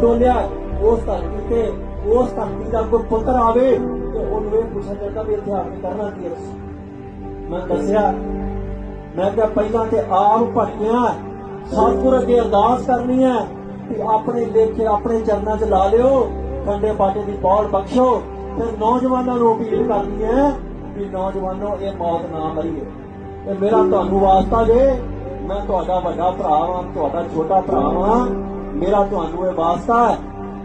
ਡੋਲਿਆ ਉਸ ਧਰਤੀ ਤੇ ਉਸ ਧਰਤੀ ਦਾ ਕੋਈ ਪੁੱਤਰ ਆਵੇ ਤੇ ਉਹਨੂੰ ਇਹ ਪੁੱਛਿਆ ਜਾਂਦਾ ਵੀ ਇੱਥੇ ਆ ਕੇ ਕਰਨਾ ਕੀ ਹੈ? ਮੈਂ ਦੱਸਿਆ, ਮੈਂ ਕਿਹਾ ਪਹਿਲਾਂ ਤੇ ਆਪ ਭਟਕਿਆ, ਸਤਿਗੁਰ ਅੱਗੇ ਅਰਦਾਸ ਕਰਨੀ ਹੈ ਕਿ ਆਪਣੇ ਲੇਖੇ ਆਪਣੇ ਚਰਨਾਂ 'ਚ ਲਾ ਲਿਓ, ਕੰਡੇ ਬਾਟੇ ਦੀ ਬੌਲ ਬਖਸ਼ੋ, ਫਿਰ ਨੌਜਵਾਨਾਂ ਨੂੰ ਅਪੀਲ ਕਰਨੀ ਹੈ ਕਿ ਨੌਜਵਾਨੋ, ਇਹ ਮੌਤ ਨਾ ਮਰੀਏ। ਤੇ ਮੇਰਾ ਤੁਹਾਨੂੰ ਵਾਸਤਾ ਜੇ, ਮੈਂ ਤੁਹਾਡਾ ਵੱਡਾ ਭਰਾ ਹਾਂ ਤੁਹਾਡਾ ਛੋਟਾ ਭਰਾ ਹਾਂ ਮੇਰਾ ਤੁਹਾਨੂੰ ਇਹ ਵਾਸਤਾ ਹੈ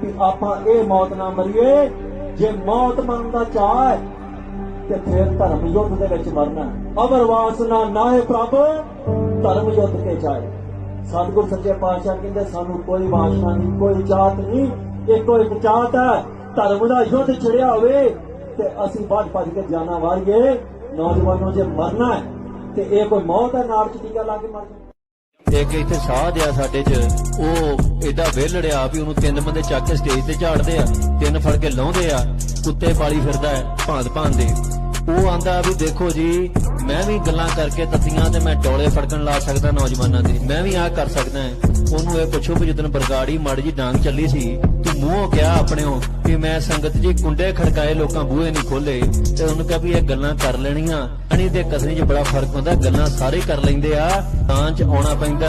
ਕਿ ਆਪਾਂ ਇਹ ਮੌਤ ਨਾ ਮਰੀਏ। ਜੇ ਮੌਤ ਮਰਨ ਦਾ ਚਾਹ ਹੈ, ਤੇ ਫਿਰ ਧਰਮ ਯੁੱਧ ਦੇ ਵਿੱਚ ਮਰਨਾ ਅਵਰ ਵਾਸਨਾ ਨਾਏ ਪ੍ਰਭ, ਧਰਮ ਯੁੱਧ ਕੇ ਜਾਏ। ਸਤਿਗੁਰ ਸੱਚੇ ਪਾਤਸ਼ਾਹ ਕਹਿੰਦੇ, ਸਾਨੂੰ ਕੋਈ ਵਾਸਨਾ ਨਹੀਂ, ਕੋਈ ਜਾਤ ਨਹੀਂ। ਇੱਕੋ ਇੱਕ ਜਾਤ ਹੈ, ਧਰਮ ਦਾ ਯੁੱਧ ਛਿੜਿਆ ਹੋਵੇ, ਤੇ ਅਸੀਂ ਭੱਜ ਭੱਜ ਕੇ ਜਾਣਾ ਵਾਰੀਏ। ਨੌਜਵਾਨੋ, ਜੇ ਮਰਨਾ ਹੈ, ਤੇ ਇਹ ਕੋਈ ਮੌਤ ਹੈ, ਨਾਰਚ ਚ ਟੀਕਾ ਲਾ ਕੇ ਮਰ ਜਾਣਾ ਇੱਕ ਇੱਥੇ ਸਾਧ ਆ ਸਾਡੇ 'ਚ, ਉਹ ਏਡਾ ਵਿਹਲੜਿਆ ਵੀ ਉਹਨੂੰ ਤਿੰਨ ਬੰਦੇ ਚੱਕ ਕੇ ਸਟੇਜ ਤੇ ਝਾੜਦੇ ਆ, ਤਿੰਨ ਫੜ ਕੇ ਲਾਉਂਦੇ ਆ, ਕੁੱਤੇ ਪਾਲੀ ਫਿਰਦਾ ਹੈ, ਭਾਂਤ ਦੇ ਉਹ ਆਂਦਾ ਵੀ ਦੇਖੋ ਜੀ, ਮੈਂ ਵੀ ਗੱਲਾਂ ਕਰਕੇ ਤਤੀਆਂ ਤੇ ਮੈਂ ਡੋਲੇ ਫੜਕਣ ਲਾ ਸਕਦਾ ਨੌਜਵਾਨਾਂ ਦੇ, ਮੈਂ ਵੀ ਆਹ ਕਰ ਸਕਦਾ ਹਾਂ। ਉਹਨੂੰ ਇਹ ਪੁੱਛੋ ਵੀ ਜਦੋਂ ਬਰਗਾੜੀ ਮਾੜੀ ਜੀ ਡਾਂਗ ਚੱਲੀ ਸੀ ਮੂੰਹੋਂ ਕਿਹਾ ਆਪਣੇੋਂ ਕਿ ਮੈਂ ਸੰਗਤ ਜੀ ਕੁੰਡੇ ਖੜਕਾਏ ਲੋਕਾਂ ਬੂਹੇ ਨਹੀਂ ਖੋਲੇ। ਤੇ ਉਹਨੂੰ ਕਿਹਾ ਵੀ ਇਹ ਗੱਲਾਂ ਕਰ ਲੈਣੀਆਂ। ਅਣੀ ਤੇ ਕਸਣੀ 'ਚ ਬੜਾ ਫ਼ਰਕ ਹੁੰਦਾ, ਗੱਲਾਂ ਸਾਰੇ ਕਰ ਲੈਂਦੇ ਆ। ਤਾਂ 'ਚ ਆਉਣਾ ਪੈਂਦਾ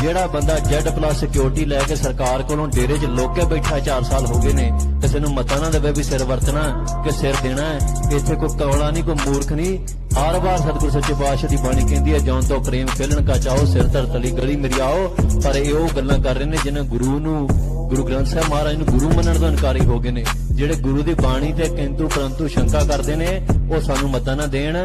ਜਿਹੜਾ ਬੰਦਾ ਜੈਡ ਪਲੱਸ ਸਿਕਿਉਰਿਟੀ ਲੈ ਕੇ ਸਰਕਾਰ ਕੋਲੋਂ ਡੇਰੇ 'ਚ ਲੋਕੇ ਬੈਠਾ 4 ਸਾਲ ਹੋ ਗਏ ਨੇ, ਕਿਸੇ ਨੂੰ ਮਤਾ ਨਾ ਦੇਵੇ ਵੀ ਸਿਰ ਵਰਤਣਾ ਕਿ ਸਿਰ ਦੇਣਾ ਇੱਥੇ ਕੋਈ ਕੌਲਾ ਨਹੀਂ, ਕੋਈ ਮੂਰਖ ਨਹੀਂ। ਹਰ ਵਾਰ ਸਤਿਗੁਰ ਸੱਚੇ ਪਾਤਸ਼ਾਹ ਦੀ ਬਾਣੀ ਕਹਿੰਦੀ ਹੈ ਜੌਨ ਤੋਂ ਪ੍ਰੇਮ ਖੇਲਣ ਕਾ ਚਾਹੋ, ਸਿਰ ਧਰ ਤਲੀ ਗਲੀ ਮੇਰੀ ਆਓ। ਪਰ ਇਹ ਉਹ ਗੱਲਾਂ ਕਰ ਰਹੇ ਨੇ ਜਿਹਨੇ ਗੁਰੂ ਨੂੰ ਗੁਰੂ ਗ੍ਰੰਥ ਸਾਹਿਬ ਮਹਾਰਾਜ ਨੂੰ ਗੁਰੂ ਮੰਨਣ ਤੋਂ ਇਨਕਾਰੀ ਹੋ ਗਏ ਨੇ। ਜਿਹੜੇ ਗੁਰੂ ਦੀ ਬਾਣੀ ਤੇ ਕਿੰਤੂ ਪਰੰਤੂ ਸ਼ੰਕਾ ਕਰਦੇ ਨੇ, ਉਹ ਸਾਨੂੰ ਮਤਾ ਨਾ ਦੇਣ।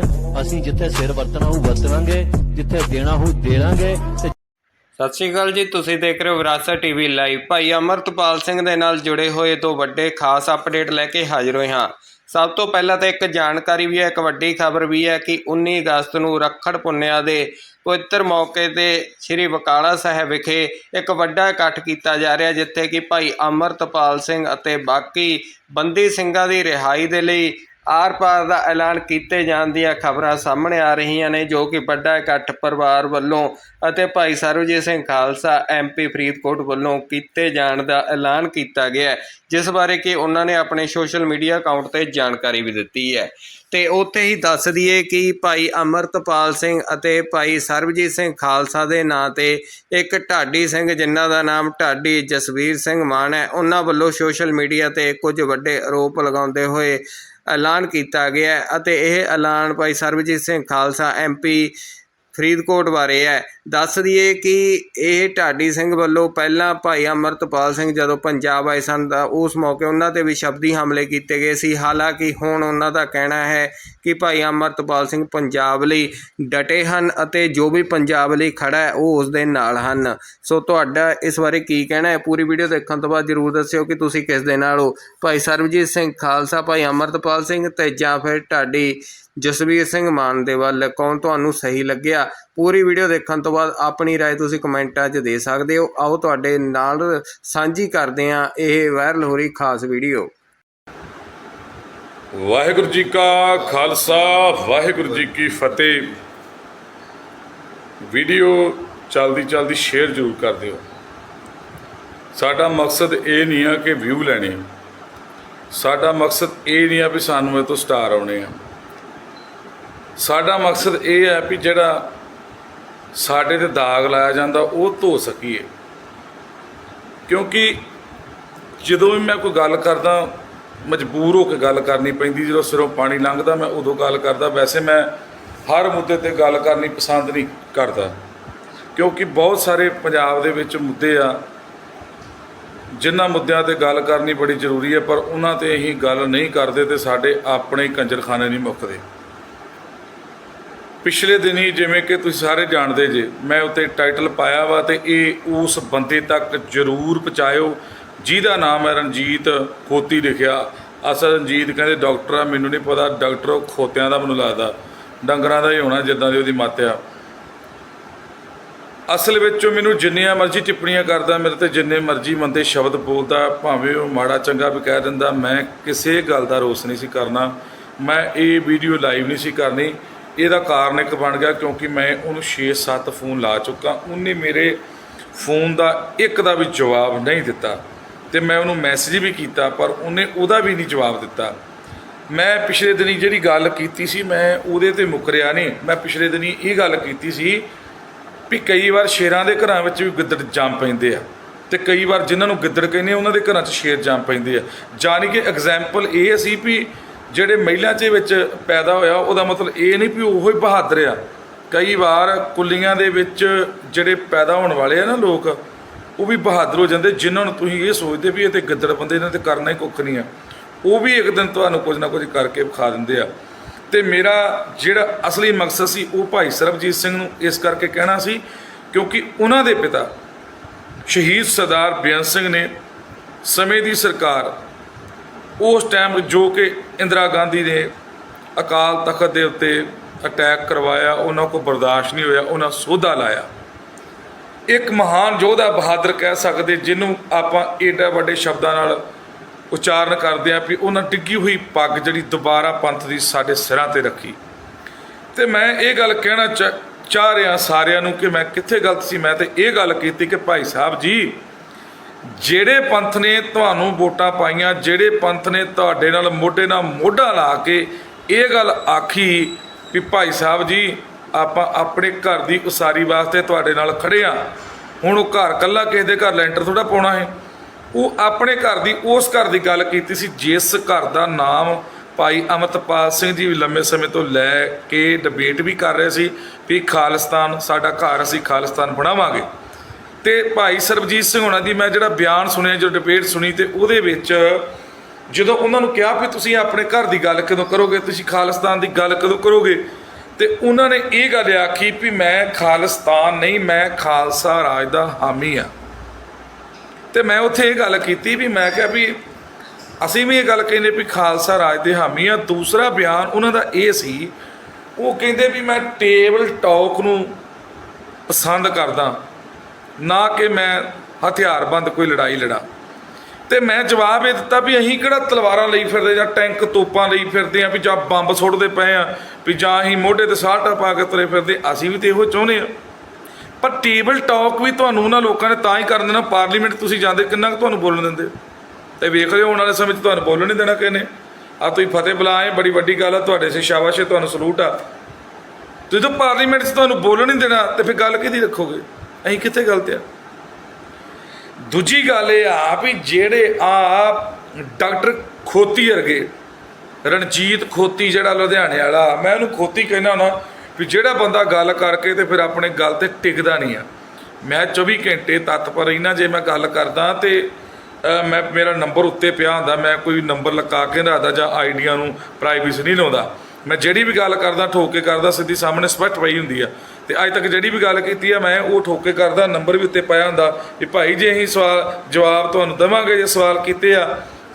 ਅਸੀਂ ਜਿੱਥੇ ਸਿਰ ਵਰਤਣਾ ਉਹ ਵਰਤਾਂਗੇ ਜਿੱਥੇ ਦੇਣਾ ਉਹ ਦੇਣਾਗੇ ਤੇ ਸਤਿ ਸ਼੍ਰੀ ਅਕਾਲ ਜੀ, ਤੁਸੀਂ ਦੇਖ ਰਹੇ ਹੋ ਵਿਰਾਸਤ ਟੀਵੀ ਲਾਈਵ। ਭਾਈ ਅਮਰਤਪਾਲ ਸਿੰਘ ਦੇ ਨਾਲ ਜੁੜੇ ਹੋਏ ਤੋਂ ਵੱਡੇ ਖਾਸ ਅਪਡੇਟ ਲੈ ਕੇ ਹਾਜ਼ਰ ਹੋਏ ਹਾਂ। ਸਭ ਤੋਂ ਪਹਿਲਾਂ ਤਾਂ ਇੱਕ ਜਾਣਕਾਰੀ ਵੀ ਹੈ, ਇੱਕ ਵੱਡੀ ਖਬਰ ਵੀ ਹੈ ਕਿ 19 ਅਗਸਤ ਨੂੰ ਰੱਖੜ ਪੁੰਨਿਆ ਦੇ ਪਵਿੱਤਰ ਮੌਕੇ ਤੇ ਸ੍ਰੀ ਬਕਾਲਾ ਸਾਹਿਬ ਵਿਖੇ ਇੱਕ ਵੱਡਾ ਇਕੱਠ ਕੀਤਾ ਜਾ ਰਿਹਾ, ਜਿੱਥੇ ਕਿ ਭਾਈ ਅਮਰਤਪਾਲ ਸਿੰਘ ਅਤੇ ਬਾਕੀ ਬੰਦੀ ਸਿੰਘਾਂ ਦੀ ਰਿਹਾਈ ਦੇ ਲਈ ਆਰ-ਪਾਰ ਦਾ ਐਲਾਨ ਕੀਤੇ ਜਾਣ ਦੀਆਂ ਖਬਰਾਂ ਸਾਹਮਣੇ ਆ ਰਹੀਆਂ ਨੇ, ਜੋ ਕਿ ਵੱਡਾ ਇਕੱਠ ਪਰਿਵਾਰ ਵੱਲੋਂ ਅਤੇ ਭਾਈ ਸਰਵਜੀਤ ਸਿੰਘ ਖਾਲਸਾ ਐਮਪੀ ਫਰੀਦਕੋਟ ਵੱਲੋਂ ਕੀਤੇ ਜਾਣ ਦਾ ਐਲਾਨ ਕੀਤਾ ਗਿਆ ਜਿਸ ਬਾਰੇ ਕਿ ਉਹਨਾਂ ਨੇ ਆਪਣੇ ਸੋਸ਼ਲ ਮੀਡੀਆ ਅਕਾਊਂਟ ਤੇ ਜਾਣਕਾਰੀ ਵੀ ਦਿੱਤੀ ਹੈ। ਤੇ ਉੱਥੇ ਹੀ ਦੱਸ ਦਈਏ ਕਿ ਭਾਈ ਅਮਰਤਪਾਲ ਸਿੰਘ ਅਤੇ ਭਾਈ ਸਰਬਜੀਤ ਸਿੰਘ ਖਾਲਸਾ ਦੇ ਨਾਂ ਤੇ ਇੱਕ ਢਾਡੀ ਸਿੰਘ, ਜਿਨ੍ਹਾਂ ਦਾ ਨਾਮ ਢਾਡੀ ਜਸਵੀਰ ਸਿੰਘ ਮਾਨ ਹੈ, ਉਹਨਾਂ ਵੱਲੋਂ ਸੋਸ਼ਲ ਮੀਡੀਆ ਤੇ ਕੁਝ ਵੱਡੇ ਆਰੋਪ ਲਗਾਉਂਦੇ ਹੋਏ ਐਲਾਨ ਕੀਤਾ ਗਿਆ ਅਤੇ ਇਹ ਐਲਾਨ ਭਾਈ ਸਰਬਜੀਤ ਸਿੰਘ ਖਾਲਸਾ ਐਮਪੀ ਫਰੀਦਕੋਟ ਬਾਰੇ ਹੈ। ਦੱਸ ਦਈਏ ਕਿ ਇਹ ਢਾਡੀ ਸਿੰਘ ਵੱਲੋਂ ਪਹਿਲਾਂ ਭਾਈ ਅਮਰਤਪਾਲ ਸਿੰਘ ਜਦੋਂ ਪੰਜਾਬ ਆਏ ਸਨ ਤਾਂ ਉਸ ਮੌਕੇ ਉਹਨਾਂ ਤੇ ਵੀ ਸ਼ਬਦੀ ਹਮਲੇ ਕੀਤੇ ਗਏ ਸੀ। ਹਾਲਾਂਕਿ ਹੁਣ ਉਹਨਾਂ ਦਾ ਕਹਿਣਾ ਹੈ ਕਿ ਭਾਈ ਅਮਰਤਪਾਲ ਸਿੰਘ ਪੰਜਾਬ ਲਈ ਡਟੇ ਹਨ ਅਤੇ ਜੋ ਵੀ ਪੰਜਾਬ ਲਈ ਖੜਾ ਹੈ, ਉਹ ਉਸ ਦੇ ਨਾਲ ਹਨ। ਸੋ ਤੁਹਾਡਾ ਇਸ ਬਾਰੇ ਕੀ ਕਹਿਣਾ ਹੈ? ਪੂਰੀ ਵੀਡੀਓ ਦੇਖਣ ਤੋਂ ਬਾਅਦ ਜਰੂਰ ਦੱਸਿਓ ਕਿ ਤੁਸੀਂ ਕਿਸ ਦੇ ਨਾਲ ਹੋ? ਭਾਈ ਸਰਬਜੀਤ ਸਿੰਘ ਖਾਲਸਾ, ਭਾਈ ਅਮਰਤਪਾਲ ਸਿੰਘ ਤੇ ਜਾਂ ਫਿਰ ਢਾਡੀ ਜਸਵੀਰ ਸਿੰਘ ਮਾਨ ਦੇ ਵੱਲ ਕੌਣ ਤੁਹਾਨੂੰ ਸਹੀ ਲੱਗਿਆ? ਪੂਰੀ ਵੀਡੀਓ ਦੇਖਣ ਤੋਂ ਬਾਅਦ ਆਪਣੀ رائے ਤੁਸੀਂ ਕਮੈਂਟਾਂ 'ਚ ਦੇ ਸਕਦੇ ਹੋ ਆਓ ਤੁਹਾਡੇ ਨਾਲ ਸਾਂਝੀ ਕਰਦੇ ਹਾਂ ਇਹ ਵਾਇਰਲ ਹੋ ਰਹੀ ਖਾਸ ਵੀਡੀਓ ਵਾਹਿਗੁਰੂ ਜੀ ਕਾ ਖਾਲਸਾ ਵਾਹਿਗੁਰੂ ਜੀ ਕੀ ਫਤਿਹ ਵੀਡੀਓ ਚਲਦੀ ਚਲਦੀ ਸ਼ੇਅਰ ਜ਼ਰੂਰ ਕਰ ਦਿਓ ਸਾਡਾ ਮਕਸਦ ਇਹ ਨਹੀਂ ਆ ਕਿ ਵਿਊ ਲੈਣੇ ਸਾਡਾ ਮਕਸਦ ਇਹ ਨਹੀਂ ਆ ਵੀ ਸਾਨੂੰ ਇਹ ਤੋਂ ਸਟਾਰ ਆਉਣੇ ਆ ਸਾਡਾ ਮਕਸਦ ਇਹ ਹੈ ਵੀ ਜਿਹੜਾ ਸਾਡੇ ਤੇ ਦਾਗ ਲਾਇਆ ਜਾਂਦਾ, ਉਹ ਧੋ ਸਕੀਏ। ਕਿਉਂਕਿ ਜਦੋਂ ਵੀ ਮੈਂ ਕੋਈ ਗੱਲ ਕਰਦਾ, ਮਜਬੂਰ ਹੋ ਕੇ ਗੱਲ ਕਰਨੀ ਪੈਂਦੀ, ਜਦੋਂ ਸਿਰੋਂ ਪਾਣੀ ਲੰਘਦਾ, ਮੈਂ ਉਦੋਂ ਗੱਲ ਕਰਦਾ। ਵੈਸੇ ਮੈਂ ਹਰ ਮੁੱਦੇ ਤੇ ਗੱਲ ਕਰਨੀ ਪਸੰਦ ਨਹੀਂ ਕਰਦਾ। ਕਿਉਂਕਿ ਬਹੁਤ ਸਾਰੇ ਪੰਜਾਬ ਦੇ ਵਿੱਚ ਮੁੱਦੇ ਆ, ਜਿਨ੍ਹਾਂ ਮੁੱਦਿਆਂ ਤੇ ਗੱਲ ਕਰਨੀ ਬੜੀ ਜ਼ਰੂਰੀ ਹੈ, ਪਰ ਉਹਨਾਂ ਤੇ ਅਸੀਂ ਗੱਲ ਨਹੀਂ ਕਰਦੇ ਤੇ ਸਾਡੇ ਆਪਣੇ ਕੰਜਰਖਾਨੇ ਨਹੀਂ ਮੁੱਕਦੇ। ਪਿਛਲੇ ਦਿਨੀ ਜਿਵੇਂ ਕਿ ਤੁਸੀਂ ਸਾਰੇ ਜਾਣਦੇ ਜੇ, ਮੈਂ ਉੱਤੇ ਟਾਈਟਲ ਪਾਇਆ ਵਾ ਤੇ ਇਹ ਉਸ ਬੰਦੇ ਤੱਕ ਜ਼ਰੂਰ ਪਹੁੰਚਾਇਓ, ਜਿਹਦਾ ਨਾਮ ਹੈ ਰਣਜੀਤ ਖੋਤੀ ਲਿਖਿਆ। ਅਸਲ ਰਣਜੀਤ ਕਹਿੰਦੇ, ਡਾਕਟਰ ਆ, ਮੈਨੂੰ ਨਹੀਂ ਪਤਾ, ਡਾਕਟਰ ਉਹ ਖੋਤਿਆਂ ਦਾ ਮੈਨੂੰ ਲੱਗਦਾ। ਡੰਗਰਾਂ ਦਾ ਹੀ ਹੋਣਾ, ਜਿੱਦਾਂ ਦੀ ਉਹਦੀ ਮੱਤ ਆ। ਅਸਲ ਵਿੱਚ ਉਹ ਮੈਨੂੰ ਜਿੰਨੀਆਂ ਮਰਜ਼ੀ ਟਿੱਪਣੀਆਂ ਕਰਦਾ, ਮੇਰੇ ਤੇ ਜਿੰਨੇ ਮਰਜ਼ੀ ਮੰਦੇ ਸ਼ਬਦ ਬੋਲਦਾ, ਭਾਵੇਂ ਉਹ ਮਾੜਾ ਚੰਗਾ ਵੀ ਕਹਿ ਦਿੰਦਾ, ਮੈਂ ਕਿਸੇ ਗੱਲ ਦਾ ਰੋਸ ਨਹੀਂ ਸੀ ਕਰਨਾ। ਮੈਂ ਇਹ ਵੀਡੀਓ ਲਾਈਵ ਨਹੀਂ ਸੀ ਕਰਨੀ। ਇਹਦਾ ਕਾਰਨ ਇੱਕ ਬਣ ਗਿਆ ਕਿਉਂਕਿ ਮੈਂ ਉਹਨੂੰ 6-7 ਫੋਨ ਲਾ ਚੁੱਕਾ। ਉਹਨੇ ਮੇਰੇ ਫੋਨ ਦਾ ਇੱਕ ਦਾ ਵੀ ਜਵਾਬ ਨਹੀਂ ਦਿੱਤਾ ਤੇ ਮੈਂ ਉਹਨੂੰ ਮੈਸੇਜ ਵੀ ਕੀਤਾ, ਪਰ ਉਹਨੇ ਉਹਦਾ ਵੀ ਨਹੀਂ ਜਵਾਬ ਦਿੱਤਾ। ਮੈਂ ਪਿਛਲੇ ਦਿਨੀ ਜਿਹੜੀ ਗੱਲ ਕੀਤੀ ਸੀ, ਮੈਂ ਉਹਦੇ ਤੇ ਮੁਕਰਿਆ ਨਹੀਂ। ਮੈਂ ਪਿਛਲੇ ਦਿਨੀ ਇਹ ਗੱਲ ਕੀਤੀ ਸੀ ਵੀ ਕਈ ਵਾਰ ਸ਼ੇਰਾਂ ਦੇ ਘਰਾਂ ਵਿੱਚ ਵੀ ਗਿੱਦੜ ਜੰਮ ਪੈਂਦੇ ਆ ਤੇ ਕਈ ਵਾਰ ਜਿਨ੍ਹਾਂ ਨੂੰ ਗਿੱਦੜ ਕਹਿੰਦੇ ਉਹਨਾਂ ਦੇ ਘਰਾਂ 'ਚ ਸ਼ੇਰ ਜੰਮ ਪੈਂਦੇ ਆ। ਜਾਣੀ ਕਿ ਐਗਜ਼ਾਮਪਲ ਇਹ ਸੀ ਵੀ ਜਿਹੜੇ ਮਹਿਲਾ ਦੇ ਵਿੱਚ ਪੈਦਾ ਹੋਇਆ, ਉਹਦਾ ਮਤਲਬ ਇਹ ਨਹੀਂ ਵੀ ਉਹੋ ਹੀ ਬਹਾਦਰ ਆ। ਕਈ ਵਾਰ ਕੁੱਲੀਆਂ ਦੇ ਵਿੱਚ ਜਿਹੜੇ ਪੈਦਾ ਹੋਣ ਵਾਲੇ ਆ ਨਾ ਲੋਕ, ਉਹ ਵੀ ਬਹਾਦਰ ਹੋ ਜਾਂਦੇ, ਜਿਨ੍ਹਾਂ ਨੂੰ ਤੁਸੀਂ ਇਹ ਸੋਚਦੇ ਵੀ ਇਹ ਤੇ ਗਿੱਦੜ ਬੰਦੇ, ਇਹਨਾਂ ਤੇ ਕਰਨਾ ਹੀ ਕੁੱਖ ਨਹੀਂ ਆ। ਉਹ ਵੀ ਇੱਕ ਦਿਨ ਤੁਹਾਨੂੰ ਕੁਝ ਨਾ ਕੁਝ ਕਰਕੇ ਵਿਖਾ ਦਿੰਦੇ ਆ। ਤੇ ਮੇਰਾ ਜਿਹੜਾ ਅਸਲੀ ਮਕਸਦ ਸੀ, ਉਹ ਭਾਈ ਸਰਬਜੀਤ ਸਿੰਘ ਨੂੰ ਇਸ ਕਰਕੇ ਕਹਿਣਾ ਸੀ, ਕਿਉਂਕਿ ਉਹਨਾਂ ਦੇ ਪਿਤਾ ਸ਼ਹੀਦ ਸਰਦਾਰ ਬੇਅੰਤ ਸਿੰਘ ਨੇ ਸਮੇਂ ਦੀ ਸਰਕਾਰ ਉਸ ਟਾਈਮ ਜੋ ਕਿ ਇੰਦਰਾ ਗਾਂਧੀ ਨੇ ਅਕਾਲ ਤਖਤ ਦੇ ਉੱਤੇ ਅਟੈਕ ਕਰਵਾਇਆ, ਉਹਨਾਂ ਕੋ ਬਰਦਾਸ਼ਤ ਨਹੀਂ ਹੋਇਆ, ਉਹਨਾਂ ਸੋਧਾ ਲਾਇਆ। ਇੱਕ ਮਹਾਨ ਯੋਧਾ ਬਹਾਦਰ ਕਹਿ ਸਕਦੇ, ਜਿਹਨੂੰ ਆਪਾਂ ਏਡਾ ਵੱਡੇ ਸ਼ਬਦਾਂ ਨਾਲ ਉਚਾਰਨ ਕਰਦੇ ਆ ਵੀ ਉਹਨਾਂ ਡਿੱਗੀ ਹੋਈ ਪੱਗ ਜਿਹੜੀ ਦੁਬਾਰਾ ਪੰਥ ਦੀ ਸਾਡੇ ਸਿਰਾਂ ਤੇ ਰੱਖੀ। ਤੇ ਮੈਂ ਇਹ ਗੱਲ ਕਹਿਣਾ ਚਾ- ਚਾਹ ਰਿਹਾ ਸਾਰਿਆਂ ਨੂੰ ਕਿ ਮੈਂ ਕਿੱਥੇ ਗਲਤ ਸੀ? ਮੈਂ ਤੇ ਇਹ ਗੱਲ ਕੀਤੀ ਕਿ ਭਾਈ ਸਾਹਿਬ ਜੀ ਜਿਹੜੇ ਪੰਥ ਨੇ ਤੁਹਾਨੂੰ ਵੋਟਾਂ ਪਾਈਆਂ, ਜਿਹੜੇ ਪੰਥ ਨੇ ਤੁਹਾਡੇ ਨਾਲ ਮੋਢੇ ਨਾਲ ਮੋਢਾ ਲਾ ਕੇ ਇਹ ਗੱਲ ਆਖੀ ਵੀ ਭਾਈ ਸਾਹਿਬ ਜੀ, ਆਪਾਂ ਆਪਣੇ ਘਰ ਦੀ ਉਸਾਰੀ ਵਾਸਤੇ ਤੁਹਾਡੇ ਨਾਲ ਖੜੇ ਆ। ਹੁਣ ਉਹ ਘਰ ਕੱਲਾ ਕਿਸੇ ਦੇ ਘਰ ਲੈਂਟਰ ਥੋੜਾ ਪਾਉਣਾ ਹੈ। ਉਹ ਆਪਣੇ ਘਰ ਦੀ, ਉਸ ਘਰ ਦੀ ਗੱਲ ਕੀਤੀ ਸੀ, ਜਿਸ ਘਰ ਦਾ ਨਾਮ ਭਾਈ ਅਮਰਤਪਾਲ ਸਿੰਘ ਜੀ ਵੀ ਲੰਮੇ ਸਮੇਂ ਤੋਂ ਲੈ ਕੇ ਡਿਬੇਟ ਵੀ ਕਰ ਰਹੇ ਸੀ ਵੀ ਖਾਲਿਸਤਾਨ, ਸਾਡਾ ਘਰ ਅਸੀਂ ਖਾਲਿਸਤਾਨ ਬਣਾਵਾਂਗੇ। ਤੇ ਭਾਈ ਸਰਬਜੀਤ ਸਿੰਘ ਹੋਣਾ ਦੀ ਮੈਂ ਜਿਹੜਾ ਬਿਆਨ ਸੁਣਿਆ, ਜੋ ਡਿਬੇਟ ਸੁਣੀ ਤੇ ਉਹਦੇ ਵਿੱਚ ਜਦੋਂ ਉਹਨਾਂ ਨੂੰ ਕਿਹਾ ਵੀ ਤੁਸੀਂ ਆਪਣੇ ਘਰ ਦੀ ਗੱਲ ਕਦੋਂ ਕਰੋਗੇ, ਤੁਸੀਂ ਖਾਲਿਸਤਾਨ ਦੀ ਗੱਲ ਕਦੋਂ ਕਰੋਗੇ, ਤੇ ਉਹਨਾਂ ਨੇ ਇਹ ਗੱਲ ਆਖੀ ਵੀ ਮੈਂ ਖਾਲਿਸਤਾਨ ਨਹੀਂ, ਮੈਂ ਖਾਲਸਾ ਰਾਜ ਦਾ ਹਾਮੀ ਆ ਤੇ ਮੈਂ ਉੱਥੇ ਇਹ ਗੱਲ ਕੀਤੀ ਵੀ ਮੈਂ ਕਿਹਾ ਵੀ ਅਸੀਂ ਵੀ ਇਹ ਗੱਲ ਕਹਿੰਦੇ ਵੀ ਖਾਲਸਾ ਰਾਜ ਦੇ ਹਾਮੀ ਆ ਦੂਸਰਾ ਬਿਆਨ ਉਹਨਾਂ ਦਾ ਇਹ ਸੀ, ਉਹ ਕਹਿੰਦੇ ਵੀ ਮੈਂ ਟੇਬਲ ਟਾਕ ਨੂੰ ਪਸੰਦ ਕਰਦਾ। ਨਾ ਕਿ ਮੈਂ ਹਥਿਆਰਬੰਦ ਕੋਈ ਲੜਾਈ ਲੜਾ। ਤੇ ਮੈਂ ਜਵਾਬ ਇਹ ਦਿੱਤਾ ਵੀ ਅਸੀਂ ਕਿਹੜਾ ਤਲਵਾਰਾਂ ਲਈ ਫਿਰਦੇ ਜਾਂ ਟੈਂਕ ਤੋਪਾਂ ਲਈ ਫਿਰਦੇ ਆ ਵੀ ਜਾਂ ਬੰਬ ਸੁੱਟਦੇ ਪਏ ਆ ਵੀ ਜਾਂ ਅਸੀਂ ਮੋਢੇ ਤੇ ਸਾਲਟਾ ਪਾ ਕੇ ਤੁਰੇ ਫਿਰਦੇ ਅਸੀਂ ਵੀ ਤੇ ਇਹੋ ਚਾਹੁੰਦੇ ਆ ਪਰ ਟੇਬਲ ਟਾਕ ਵੀ ਤੁਹਾਨੂੰ ਉਹਨਾਂ ਲੋਕਾਂ ਨੇ ਤਾਂ ਹੀ ਕਰਨ ਦੇਣਾ, ਪਾਰਲੀਮੈਂਟ ਤੁਸੀਂ ਜਾਂਦੇ ਕਿੰਨਾ ਕੁ ਤੁਹਾਨੂੰ ਬੋਲਣ ਦਿੰਦੇ? ਤੇ ਵੇਖ ਲਿਓ ਆਉਣ ਵਾਲੇ ਸਮੇਂ 'ਚ ਤੁਹਾਨੂੰ ਬੋਲਣ ਨਹੀਂ ਦੇਣਾ ਕਿਸੇ ਨੇ। ਆ ਤੁਸੀਂ ਫਤਿਹ ਬੁਲਾਏ, ਬੜੀ ਵੱਡੀ ਗੱਲ ਆ, ਤੁਹਾਡੇ ਸੇ ਸ਼ਾਬਾਸ਼ ਹੈ ਤੁਹਾਨੂੰ ਸਲੂਟ ਆ। ਜਦੋਂ ਪਾਰਲੀਮੈਂਟ 'ਚ ਤੁਹਾਨੂੰ ਬੋਲਣ ਨਹੀਂ ਦੇਣਾ, ਤੇ ਫਿਰ ਗੱਲ ਕਿਹਦੀ ਰੱਖੋਗੇ? ਅਸੀਂ ਕਿੱਥੇ ਗਲਤ ਆ? ਦੂਜੀ ਗੱਲ ਇਹ ਆ ਵੀ ਜਿਹੜੇ ਆ ਡਾਕਟਰ ਖੋਤੀ ਵਰਗੇ, ਰਣਜੀਤ ਖੋਤੀ ਜਿਹੜਾ ਲੁਧਿਆਣੇ ਵਾਲਾ, ਮੈਂ ਉਹਨੂੰ ਖੋਤੀ ਕਹਿੰਦਾ ਨਾ ਵੀ ਜਿਹੜਾ ਬੰਦਾ ਗੱਲ ਕਰਕੇ ਤੇ ਫਿਰ ਆਪਣੇ ਗੱਲ ਤੇ ਟਿਕਦਾ ਨਹੀਂ ਆ। ਮੈਂ 24 ਘੰਟੇ ਤਤਪਰ ਰਹਿਣਾ ਜੇ ਮੈਂ ਗੱਲ ਕਰਦਾ ਤੇ ਮੈਂ, ਮੇਰਾ ਨੰਬਰ ਉੱਤੇ ਪਿਆ ਹੁੰਦਾ, ਮੈਂ ਕੋਈ ਨੰਬਰ ਲਗਾ ਕੇ ਰੱਖਦਾ ਜਾਂ ਆਈਡੀਆਂ ਨੂੰ ਪ੍ਰਾਈਵੇਸੀ ਨਹੀਂ ਲਾਉਂਦਾ। ਮੈਂ ਜਿਹੜੀ ਵੀ ਗੱਲ ਕਰਦਾ, ਠੋਕ ਕੇ ਕਰਦਾ, ਸਿੱਧੀ ਸਾਹਮਣੇ ਸਪਸ਼ਟ ਪਈ ਹੁੰਦੀ ਆ। ਤੇ ਅੱਜ ਤੱਕ ਜਿਹੜੀ ਵੀ ਗੱਲ ਕੀਤੀ ਆ, ਮੈਂ ਉਹ ਠੋਕ ਕੇ ਕਰਦਾ, ਨੰਬਰ ਵੀ ਉੱਤੇ ਪਾਇਆ ਹੁੰਦਾ ਵੀ ਭਾਈ ਜੇ ਅਸੀਂ ਸਵਾਲ, ਜਵਾਬ ਤੁਹਾਨੂੰ ਦੇਵਾਂਗੇ, ਜੇ ਸਵਾਲ ਕੀਤੇ ਆ,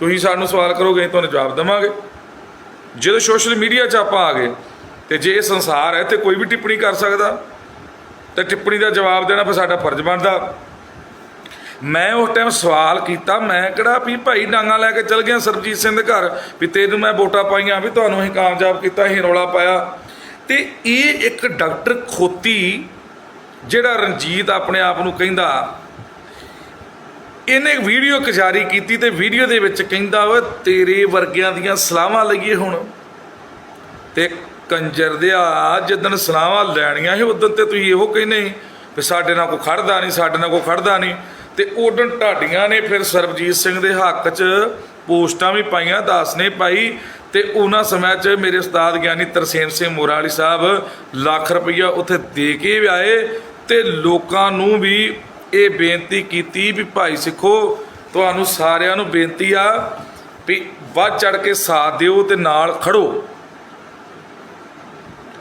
ਤੁਸੀਂ ਸਾਨੂੰ ਸਵਾਲ ਕਰੋਗੇ, ਅਸੀਂ ਤੁਹਾਨੂੰ ਜਵਾਬ ਦੇਵਾਂਗੇ। ਜਦੋਂ ਸੋਸ਼ਲ ਮੀਡੀਆ 'ਚ ਆਪਾਂ ਆ ਗਏ, ਤੇ ਜੇ ਇਹ ਸੰਸਾਰ ਹੈ, ਤੇ ਕੋਈ ਵੀ ਟਿੱਪਣੀ ਕਰ ਸਕਦਾ, ਤੇ ਟਿੱਪਣੀ ਦਾ ਜਵਾਬ ਦੇਣਾ ਫਿਰ ਸਾਡਾ ਫਰਜ਼ ਬਣਦਾ। ਮੈਂ ਉਸ ਟਾਈਮ ਸਵਾਲ ਕੀਤਾ, ਮੈਂ ਕਿਹੜਾ ਵੀ ਭਾਈ ਡਾਂਗਾ ਲੈ ਕੇ ਚਲ ਗਿਆ ਸਰਬਜੀਤ ਸਿੰਘ ਦੇ ਘਰ, ਵੀ ਤੈਨੂੰ ਮੈਂ ਵੋਟਾਂ ਪਾਈਆਂ, ਵੀ ਤੁਹਾਨੂੰ ਅਸੀਂ ਕਾਮਯਾਬ ਕੀਤਾ, ਅਸੀਂ ਰੌਲਾ ਪਾਇਆ। ਤੇ ਇਹ ਇੱਕ ਡਾਕਟਰ ਖੋਤੀ, ਜਿਹੜਾ ਰਣਜੀਤ ਆਪਣੇ ਆਪ ਨੂੰ ਕਹਿੰਦਾ, ਇਹਨੇ ਵੀਡੀਓ ਕਜਾਰੀ ਕੀਤੀ ਤੇ ਵੀਡੀਓ ਦੇ ਵਿੱਚ ਕਹਿੰਦਾ ਓਏ ਤੇਰੇ ਵਰਗਿਆਂ ਦੀਆਂ ਸਲਾਹਾਂ ਲਈਏ ਹੁਣ। ਤੇ ਕੰਜਰ ਦਿਆ, ਜਿੱਦਣ ਸਲਾਹਾਂ ਲੈਣੀਆਂ ਸੀ, ਉਦੋਂ ਤੇ ਤੁਸੀਂ ਇਹੋ ਕਹਿੰਦੇ ਸੀ, ਵੀ ਸਾਡੇ ਨਾਲ ਕੋਈ ਖੜਦਾ ਨਹੀਂ, ਸਾਡੇ ਨਾਲ ਕੋਈ ਖੜਦਾ ਨਹੀਂ। ਤੇ ਉਦੋਂ ਢਾਡੀਆਂ ਨੇ ਫਿਰ ਸਰਬਜੀਤ ਸਿੰਘ ਦੇ ਹੱਕ 'ਚ ਪੋਸਟਾਂ ਵੀ ਪਾਈਆਂ ਦਾਸ ਨੇ ਪਾਈ ਤੇ ਉਹਨਾਂ ਸਮਿਆਂ 'ਚ ਮੇਰੇ ਉਸਤਾਦ ਗਿਆਨੀ ਤਰਸੇਮ ਸਿੰਘ ਮੋਰਾਲੀ ਸਾਹਿਬ ਲੱਖ ਰੁਪਈਆ ਉੱਥੇ ਦੇ ਕੇ ਵੀ ਆਏ ਤੇ ਲੋਕਾਂ ਨੂੰ ਵੀ ਇਹ ਬੇਨਤੀ ਕੀਤੀ ਵੀ ਭਾਈ ਸਿੱਖੋ, ਤੁਹਾਨੂੰ ਸਾਰਿਆਂ ਨੂੰ ਬੇਨਤੀ ਆ ਵੀ ਵੱਧ ਚੜ ਕੇ ਸਾਥ ਦਿਓ ਤੇ ਨਾਲ ਖੜੋ।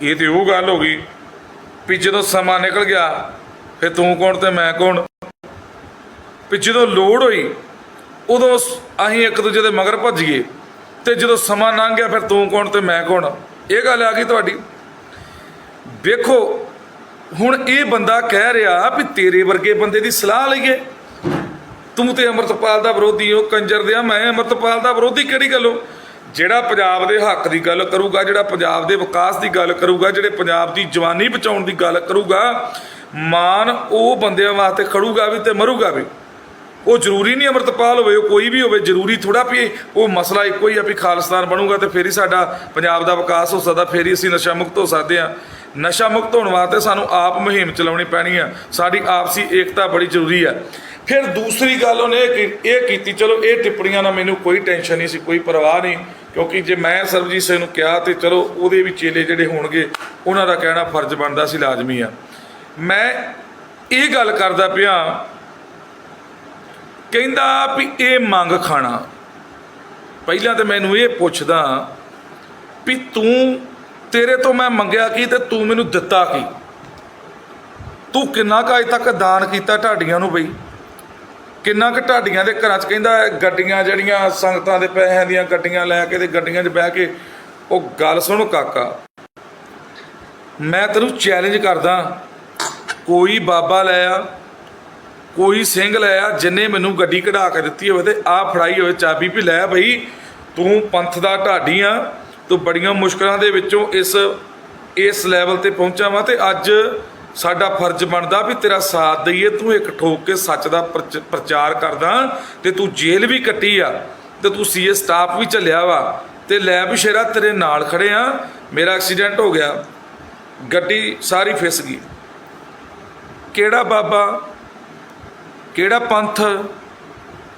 ਇਹ ਤੇ ਉਹ ਗੱਲ ਹੋ ਗਈ ਵੀ ਜਦੋਂ ਸਮਾਂ ਨਿਕਲ ਗਿਆ, ਫਿਰ ਤੂੰ ਕੌਣ ਤੇ ਮੈਂ ਕੌਣ? ਵੀ ਜਦੋਂ ਲੋੜ ਹੋਈ, ਉਦੋਂ ਅਸੀਂ ਇੱਕ ਦੂਜੇ ਦੇ ਮਗਰ ਭੱਜ ਗਏ। ਤੇ ਜਦੋਂ ਸਮਾਂ ਲੰਘ ਗਿਆ ਫਿਰ ਤੂੰ ਕੌਣ ਤੇ ਮੈਂ ਕੌਣ? ਇਹ ਗੱਲ ਆ ਗਈ ਤੁਹਾਡੀ। ਵੇਖੋ, ਹੁਣ ਇਹ ਬੰਦਾ ਕਹਿ ਰਿਹਾ ਵੀ ਤੇਰੇ ਵਰਗੇ ਬੰਦੇ ਦੀ ਸਲਾਹ ਲਈਏ ਤੂੰ ਤੇ ਅਮਰਤਪਾਲ ਦਾ ਵਿਰੋਧੀ ਹੋ, ਕੰਜਰ ਦਿਆ ਮੈਂ ਅਮਰਤਪਾਲ ਦਾ ਵਿਰੋਧੀ ਕਿਹੜੀ ਗੱਲੋਂ ਜਿਹੜਾ ਪੰਜਾਬ ਦੇ ਹੱਕ ਦੀ ਗੱਲ ਕਰੂਗਾ, ਜਿਹੜਾ ਪੰਜਾਬ ਦੇ ਵਿਕਾਸ ਦੀ ਗੱਲ ਕਰੂਗਾ, ਜਿਹੜੇ ਪੰਜਾਬ ਦੀ ਜਵਾਨੀ ਬਚਾਉਣ ਦੀ ਗੱਲ ਕਰੂਗਾ, ਮਾਨ ਉਹ ਬੰਦਿਆਂ ਵਾਸਤੇ ਖੜੂਗਾ ਵੀ ਤੇ ਮਰੂਗਾ ਵੀ। ਉਹ ਜ਼ਰੂਰੀ ਨਹੀਂ ਅਮਰਤਪਾਲ ਹੋਵੇ, ਉਹ ਕੋਈ ਵੀ ਹੋਵੇ, ਜ਼ਰੂਰੀ ਥੋੜਾ ਵੀ ਉਹ ਮਸਲਾ ਇੱਕੋ ਹੀ ਆ ਵੀ ਖਾਲਿਸਤਾਨ ਬਣੂਗਾ ਤੇ ਫੇਰ ਹੀ ਸਾਡਾ ਪੰਜਾਬ ਦਾ ਵਿਕਾਸ ਹੋ ਸਕਦਾ, ਫੇਰ ਹੀ ਅਸੀਂ ਨਸ਼ਾ ਮੁਕਤ ਹੋ ਸਕਦੇ ਆ ਨਸ਼ਾ ਮੁਕਤ ਹੋਣ ਵਾਸਤੇ ਸਾਨੂੰ ਆਪ ਮੁਹਿੰਮ ਚਲਾਉਣੀ ਪੈਣੀ ਆ। ਸਾਡੀ ਆਪਸੀ ਏਕਤਾ ਬੜੀ ਜ਼ਰੂਰੀ ਆ। ਫਿਰ ਦੂਸਰੀ ਗੱਲ ਉਹਨੇ ਇਹ ਕੀਤੀ, ਚਲੋ ਇਹ ਟਿੱਪਣੀਆਂ ਨਾਲ ਮੈਨੂੰ ਕੋਈ ਟੈਨਸ਼ਨ ਨਹੀਂ ਸੀ, ਕੋਈ ਪਰਵਾਹ ਨਹੀਂ, ਕਿਉਂਕਿ ਜੇ ਮੈਂ ਸਰਬਜੀਤ ਸਿੰਘ ਨੂੰ ਕਿਹਾ ਤੇ ਚਲੋ ਉਹਦੇ ਵੀ ਚੇਲੇ ਜਿਹੜੇ ਹੋਣਗੇ, ਉਹਨਾਂ ਦਾ ਕਹਿਣਾ ਫਰਜ਼ ਬਣਦਾ ਸੀ, ਲਾਜ਼ਮੀ ਆ। ਮੈਂ ਇਹ ਗੱਲ ਕਰਦਾ ਪਿਆ ਕਹਿੰਦਾ ਵੀ ਇਹ ਮੰਗ ਖਾਣਾ। ਪਹਿਲਾਂ ਤੇ ਮੈਨੂੰ ਇਹ ਪੁੱਛਦਾ ਵੀ ਤੂੰ ਤੇਰੇ ਤੋਂ ਮੈਂ ਮੰਗਿਆ ਕੀ ਤੇ ਤੂੰ ਮੈਨੂੰ ਦਿੱਤਾ ਕੀ? ਤੂੰ ਕਿੰਨਾ ਕੁ ਅਜ ਤੱਕ ਦਾਨ ਕੀਤਾ ਢਾਡੀਆਂ ਨੂੰ ਬਈ? ਕਿੰਨਾ ਕੁ ਢਾਡੀਆਂ ਦੇ ਘਰਾਂ 'ਚ ਕਹਿੰਦਾ ਗੱਡੀਆਂ ਜਿਹੜੀਆਂ ਸੰਗਤਾਂ ਦੇ ਪੈਸਿਆਂ ਦੀਆਂ ਗੱਡੀਆਂ ਲੈ ਕੇ ਤੇ ਗੱਡੀਆਂ 'ਚ ਬਹਿ ਕੇ, ਉਹ ਗੱਲ ਸੁਣ ਕਾਕਾ। ਮੈਂ ਤੈਨੂੰ ਚੈਲੰਜ ਕਰਦਾ, ਕੋਈ ਬਾਬਾ ਲੈ ਆ ਕੋਈ ਸਿੰਘ ਲੈ ਆ, ਜਿੰਨੇ ਮੈਨੂੰ ਗੱਡੀ ਕਢਾ ਕੇ ਦਿੱਤੀ ਹੋਵੇ ਤੇ ਆ ਫੜਾਈ ਹੋਵੇ ਚਾਬੀ ਵੀ ਲੈ ਬਈ, ਤੂੰ ਪੰਥ ਦਾ ਢਾਡੀ ਆ, ਤੂੰ ਬੜੀਆਂ ਮੁਸ਼ਕਲਾਂ ਦੇ ਵਿੱਚੋਂ ਇਸ ਇਸ ਲੈਵਲ ਤੇ ਪਹੁੰਚਾ ਵਾ ਤੇ ਅੱਜ ਸਾਡਾ ਫਰਜ਼ ਬਣਦਾ ਵੀ ਤੇਰਾ ਸਾਥ ਦਈਏ, ਤੂੰ ਇੱਕ ਠੋਕ ਕੇ ਸੱਚ ਦਾ ਪ੍ਰਚ- ਪ੍ਰਚਾਰ ਕਰਦਾ, ਤੇ ਤੂੰ ਜੇਲ੍ਹ ਵੀ ਕੱਟੀ ਆ, ਤੇ ਤੂੰ ਸੀਏ ਸਟਾਫ ਵੀ ਝੱਲਿਆ ਵਾ, ਤੇ ਲੈ ਵੀ ਸ਼ੇਰਾ ਤੇਰੇ ਨਾਲ ਖੜੇ ਆ, ਮੇਰਾ ਐਕਸੀਡੈਂਟ ਹੋ ਗਿਆ, ਗੱਡੀ ਸਾਰੀ ਫਿਸ ਗਈ। ਕਿਹੜਾ ਬਾਬਾ ਕਿਹੜਾ ਪੰਥ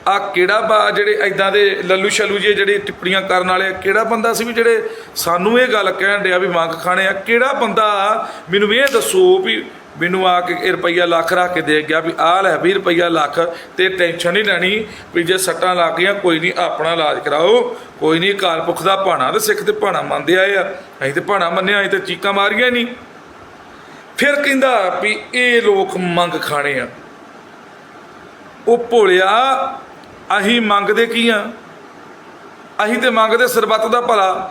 ਆ ਕਿਹੜਾ ਬਾ ਜਿਹੜੇ ਐਦਾਂ ਦੇ ਲੱਲੂ ਸ਼ਲੂ ਜੇ ਜਿਹੜੇ ਟਿੱਪਣੀਆਂ ਕਰਨ ਵਾਲੇ ਆ, ਕਿਹੜਾ ਬੰਦਾ ਸੀ ਵੀ ਜਿਹੜੇ ਸਾਨੂੰ ਇਹ ਗੱਲ ਕਹਿਣ ਡਿਆ ਵੀ ਮੰਗ ਖਾਣੇ ਆ? ਕਿਹੜਾ ਬੰਦਾ ਮੈਨੂੰ ਇਹ ਦੱਸੋ ਵੀ ਮੈਨੂੰ ਆ ਕੇ ਰੁਪਈਆ ਲੱਖ ਰੱਖ ਕੇ ਦੇ ਗਿਆ ਵੀ ਆਹ ਲੈ ਵੀ ਰੁਪਈਆ ਲੱਖ ਤੇ ਟੈਨਸ਼ਨ ਨਹੀਂ ਲੈਣੀ ਵੀ ਜੇ ਸੱਟਾਂ ਲੱਗ ਗਈਆਂ ਕੋਈ ਨਹੀਂ ਆਪਣਾ ਇਲਾਜ ਕਰਾਓ। ਕੋਈ ਨਹੀਂ ਅਕਾਲ ਪੁਰਖ ਦਾ ਭਾਣਾ ਤੇ ਸਿੱਖ ਤੇ ਭਾਣਾ ਮੰਨਦੇ ਆਏ ਆ। ਅਸੀਂ ਤੇ ਭਾਣਾ ਮੰਨਿਆ ਅਸੀਂ ਤੇ ਚੀਕਾਂ ਮਾਰੀਆਂ ਨਹੀਂ। ਫਿਰ ਕਹਿੰਦਾ ਵੀ ਇਹ ਲੋਕ ਮੰਗ ਖਾਣੇ ਆ। ਉਹ ਭੋਲਿਆ ਅਸੀਂ ਮੰਗਦੇ ਕੀ ਆ? ਅਸੀਂ ਤੇ ਮੰਗਦੇ ਸਰਬੱਤ ਦਾ ਭਲਾ।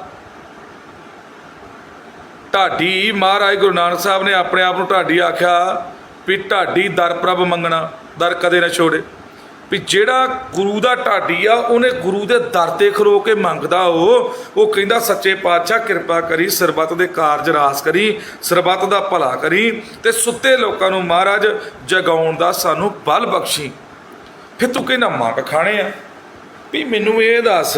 ਢਾਡੀ ਮਹਾਰਾਜ ਗੁਰੂ ਨਾਨਕ ਸਾਹਿਬ ਨੇ ਆਪਣੇ ਆਪ ਨੂੰ ਢਾਡੀ ਆਖਿਆ ਵੀ ਢਾਡੀ ਦਰ ਪ੍ਰਭ ਮੰਗਣਾ, ਦਰ ਕਦੇ ਨਾ ਛੋੜੇ। ਵੀ ਜਿਹੜਾ ਗੁਰੂ ਦਾ ਢਾਡੀ ਆ, ਉਹਨੇ ਗੁਰੂ ਦੇ ਦਰ ਤੇ ਖਲੋ ਕੇ ਮੰਗਦਾ ਉਹ ਉਹ ਕਹਿੰਦਾ, ਸੱਚੇ ਪਾਤਸ਼ਾਹ, ਕਿਰਪਾ ਕਰੀ, ਸਰਬੱਤ ਦੇ ਕਾਰਜ ਰਾਸ ਕਰੀ, ਸਰਬੱਤ ਦਾ ਭਲਾ ਕਰੀ ਤੇ ਸੁੱਤੇ ਲੋਕਾਂ ਨੂੰ ਮਹਾਰਾਜ ਜਗਾਉਣ ਦਾ ਸਾਨੂੰ ਬਲ ਬਖਸ਼ੀ। ਫਿਰ ਤੂੰ ਕਹਿੰਦਾ ਮੰਗ ਖਾਣੇ ਆ। ਵੀ ਮੈਨੂੰ ਇਹ ਦੱਸ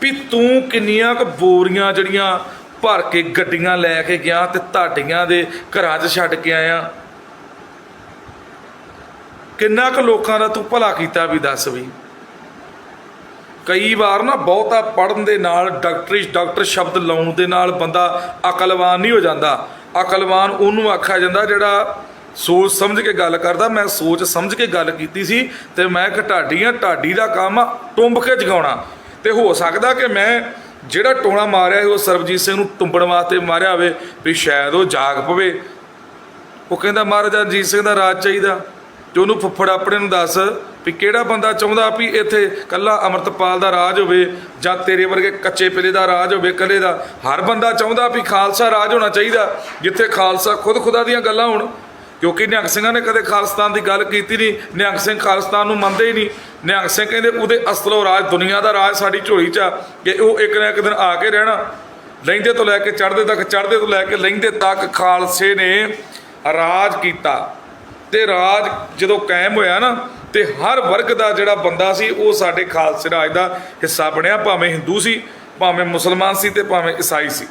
ਵੀ ਤੂੰ ਕਿੰਨੀਆਂ ਕੁ ਬੋਰੀਆਂ ਜਿਹੜੀਆਂ ਭਰ ਕੇ ਗੱਡੀਆਂ ਲੈ ਕੇ ਗਿਆ ਤੇ ਤੁਹਾਡੀਆਂ ਦੇ ਘਰਾਂ 'ਚ ਛੱਡ ਕੇ ਆਇਆ। ਕਿੰਨਾ ਕੁ ਲੋਕਾਂ ਦਾ ਤੂੰ ਭਲਾ ਕੀਤਾ ਵੀ ਦੱਸ ਵੀ। ਕਈ ਵਾਰ ਨਾ ਬਹੁਤਾ ਪੜਨ ਦੇ ਨਾਲ, ਡਾਕਟਰੀ, ਡਾਕਟਰ ਸ਼ਬਦ ਲਾਉਣ ਦੇ ਨਾਲ ਬੰਦਾ ਅਕਲਵਾਨ ਨਹੀਂ ਹੋ ਜਾਂਦਾ। ਅਕਲਵਾਨ ਉਹਨੂੰ ਆਖਿਆ ਜਾਂਦਾ ਜਿਹੜਾ ਸੋਚ ਸਮਝ ਕੇ ਗੱਲ ਕਰਦਾ, ਮੈਂ ਸੋਚ ਸਮਝ ਕੇ ਗੱਲ ਕੀਤੀ ਸੀ ਤੇ ਮੈਂ ਕਿ ਢਾਡੀ ਆ ਢਾਡੀ ਦਾ ਕੰਮ ਟੁੰਬ ਕੇ ਜਗਾਉਣਾ। ਤੇ ਹੋ ਸਕਦਾ ਕਿ ਮੈਂ ਜਿਹੜਾ ਟੋਣਾ ਮਾਰਿਆ ਸੀ, ਉਹ ਸਰਬਜੀਤ ਸਿੰਘ ਨੂੰ ਟੁੰਬਣ ਵਾਸਤੇ ਮਾਰਿਆ ਹੋਵੇ, ਵੀ ਸ਼ਾਇਦ ਉਹ ਜਾਗ ਪਵੇ। ਉਹ ਕਹਿੰਦਾ, ਮਹਾਰਾਜਾ ਰਣਜੀਤ ਸਿੰਘ ਦਾ ਰਾਜ ਚਾਹੀਦਾ। ਤੇ ਉਹਨੂੰ ਫੁੱਫੜ ਆਪਣੇ ਨੂੰ ਦੱਸ ਵੀ ਕਿਹੜਾ ਬੰਦਾ ਚਾਹੁੰਦਾ ਵੀ ਇੱਥੇ ਕੱਲਾ ਅਮਰਤਪਾਲ ਦਾ ਰਾਜ ਹੋਵੇ ਜਾਂ ਤੇਰੇ ਵਰਗੇ ਕੱਚੇ ਪਿਲੇ ਦਾ ਰਾਜ ਹੋਵੇ ਕੱਲੇ ਦਾ। ਹਰ ਬੰਦਾ ਚਾਹੁੰਦਾ ਵੀ ਖਾਲਸਾ ਰਾਜ ਹੋਣਾ ਚਾਹੀਦਾ, ਜਿੱਥੇ ਖਾਲਸਾ ਖੁਦ ਖੁਦਾ ਦੀਆਂ ਗੱਲਾਂ ਹੋਣ। ਕਿਉਂਕਿ ਨਿਹੰਗ ਸਿੰਘਾਂ ਨੇ ਕਦੇ ਖਾਲਿਸਤਾਨ ਦੀ ਗੱਲ ਕੀਤੀ ਨਹੀਂ, ਨਿਹੰਗ ਸਿੰਘ ਖਾਲਿਸਤਾਨ ਨੂੰ ਮੰਨਦੇ ਹੀ ਨਹੀਂ। ਨਿਹੰਗ ਸਿੰਘ ਕਹਿੰਦੇ, ਉਹਦੇ ਅਸਲੋ ਰਾਜ, ਦੁਨੀਆ ਦਾ ਰਾਜ ਸਾਡੀ ਝੋਲੀ 'ਚ ਆ, ਕਿ ਉਹ ਇੱਕ ਨਾ ਇੱਕ ਦਿਨ ਆ ਕੇ ਰਹਿਣਾ। ਲਹਿੰਦੇ ਤੋਂ ਲੈ ਕੇ ਚੜ੍ਹਦੇ ਤੱਕ, ਚੜ੍ਹਦੇ ਤੋਂ ਲੈ ਕੇ ਲਹਿੰਦੇ ਤੱਕ ਖਾਲਸੇ ਨੇ ਰਾਜ ਕੀਤਾ। ਤੇ ਰਾਜ ਜਦੋਂ ਕਾਇਮ ਹੋਇਆ ਨਾ, ਤੇ ਹਰ ਵਰਗ ਦਾ ਜਿਹੜਾ ਬੰਦਾ ਸੀ, ਉਹ ਸਾਡੇ ਖਾਲਸੇ ਰਾਜ ਦਾ ਹਿੱਸਾ ਬਣਿਆ, ਭਾਵੇਂ ਹਿੰਦੂ ਸੀ, ਭਾਵੇਂ ਮੁਸਲਮਾਨ ਸੀ ਤੇ ਭਾਵੇਂ ਈਸਾਈ ਸੀ।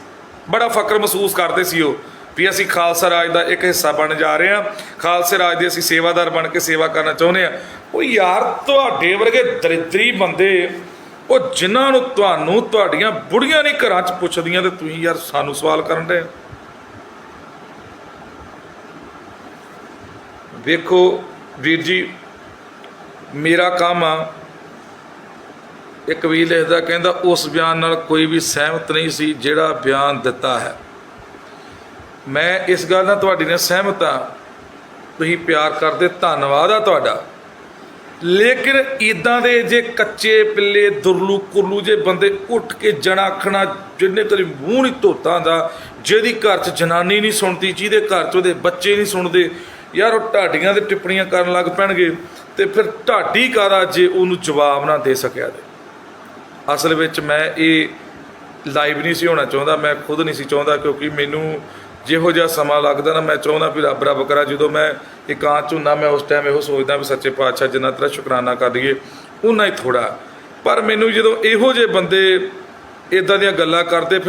ਬੜਾ ਫਕਰ ਮਹਿਸੂਸ ਕਰਦੇ ਸੀ ਉਹ। ਵੀ ਅਸੀਂ ਖਾਲਸਾ ਰਾਜ ਦਾ ਇੱਕ ਹਿੱਸਾ ਬਣ ਜਾ ਰਹੇ ਹਾਂ। ਖਾਲਸੇ ਰਾਜ ਦੇ ਅਸੀਂ ਸੇਵਾਦਾਰ ਬਣ ਕੇ ਸੇਵਾ ਕਰਨਾ ਚਾਹੁੰਦੇ ਹਾਂ। ਉਹ ਯਾਰ ਤੁਹਾਡੇ ਵਰਗੇ ਦਰਿਦਰੀ ਬੰਦੇ, ਉਹ ਜਿਨ੍ਹਾਂ ਨੂੰ ਤੁਹਾਨੂੰ ਤੁਹਾਡੀਆਂ ਬੁੜੀਆਂ ਨਹੀਂ ਘਰਾਂ 'ਚ ਪੁੱਛਦੀਆਂ ਤੇ ਤੁਸੀਂ ਯਾਰ ਸਾਨੂੰ ਸਵਾਲ ਕਰਨ ਦੇ ਵੇਖੋ ਵੀਰ ਜੀ, ਮੇਰਾ ਕੰਮ ਆ। ਇੱਕ ਵੀ ਲਿਖਦਾ, ਕਹਿੰਦਾ, ਉਸ ਬਿਆਨ ਨਾਲ ਕੋਈ ਵੀ ਸਹਿਮਤ ਨਹੀਂ ਸੀ ਜਿਹੜਾ ਬਿਆਨ ਦਿੱਤਾ ਹੈ। ਮੈਂ ਇਸ ਗੱਲ ਨਾਲ ਤੁਹਾਡੀ ਨਾਲ ਸਹਿਮਤ ਹਾਂ। ਤੁਸੀਂ ਪਿਆਰ ਕਰਦੇ, ਧੰਨਵਾਦ ਆ ਤੁਹਾਡਾ। ਲੇਕਿਨ ਇਦਾਂ ਦੇ ਜੇ ਕੱਚੇ ਪਿੱਲੇ, ਦੁਰਲੂ ਕੁਰਲੂ ਜੇ ਬੰਦੇ ਉੱਠ ਕੇ ਜਣਾ ਆਖਣਾ ਜਿੰਨੇ ਤੇਰੀ ਮੂੰਹ ਨਹੀਂ ਧੋਤਾ ਦਾ ਜਿਹਦੀ ਘਰ 'ਚ ਜਨਾਨੀ ਨਹੀਂ ਸੁਣਦੀ, ਜਿਹਦੇ ਘਰ 'ਚ ਉਹਦੇ ਬੱਚੇ ਨਹੀਂ ਸੁਣਦੇ, ਯਾਰ ਉਹ ਢਾਡੀਆਂ ਦੇ ਟਿੱਪਣੀਆਂ ਕਰਨ ਲੱਗ ਪੈਣਗੇ ਤੇ ਫਿਰ ਢਾਡੀ ਕਾਰਾ ਜੇ ਉਹਨੂੰ ਜਵਾਬ ਨਾ ਦੇ ਸਕਿਆ ਤੇ। ਅਸਲ ਵਿੱਚ ਮੈਂ ਇਹ ਲਾਈਵ ਨਹੀਂ ਸੀ ਹੋਣਾ ਚਾਹੁੰਦਾ, ਮੈਂ ਖੁਦ ਨਹੀਂ ਸੀ ਚਾਹੁੰਦਾ, ਕਿਉਂਕਿ ਮੈਨੂੰ ਜਿਹੋ ਜਿਹਾ ਸਮਾਂ ਲੱਗਦਾ ਨਾ, ਮੈਂ ਚਾਹੁੰਦਾ ਵੀ ਰੱਬ ਰੱਬ ਕਰਾਂ, ਜਦੋਂ ਮੈਂ ਇਕਾਂਤ ਚ ਹੁੰਦਾ, ਮੈਂ ਉਸ ਟਾਈਮ ਇਹੋ ਸੋਚਦਾ ਵੀ ਸੱਚੇ ਪਾਤਸ਼ਾਹ ਜਿੰਨਾ ਤੇਰਾ ਸ਼ੁਕਰਾਨਾ ਕਰ ਲਈਏ ਉਨਾ ਹੀ ਥੋੜਾ ਪਰ ਮੈਨੂੰ ਜਦੋਂ ਇਹੋ ਜਿਹੇ ਬੰਦੇ ਇਦਾਂ ਦੀਆਂ ਗੱਲਾਂ ਕਰਦੇ, ਫਿਰ